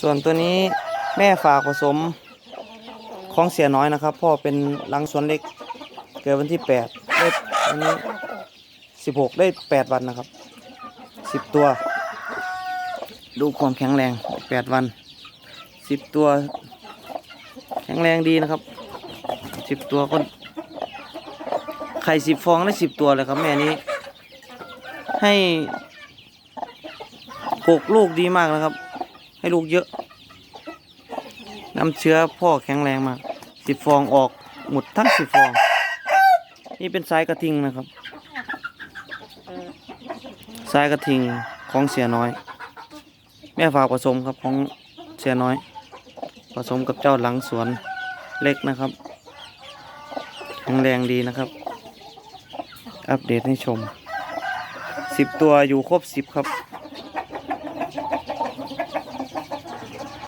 ส่วนตัวนี้แม่ฝากผสมของเสียน้อยนะครับ พ่อเป็นลังสวนเล็ก เกิดวันที่แปดได้วันนี้สิบหกได้แปดวันนะครับสิบตัว ดูความแข็งแรงแปดวันสิบตัว แข็งแรงดีนะครับสิบตัวก็ไข่สิบฟองได้สิบตัวเลยครับแม่นี้ให้หกลูกดีมากนะครับ ให้ลูกเยอะ น้ำเชื้อพ่อแข็งแรงมากสิบฟองออกหมดทั้งสิบฟอง นี่เป็นสายกระทิงนะครับสายกระทิงของเสียน้อย แม่ฝากผสมครับของเสียน้อย ผสมกับเจ้าหลังสวนเล็กนะครับแข็งแรงดีนะครับ อัปเดตให้ชมสิบตัวอยู่ครบสิบครับ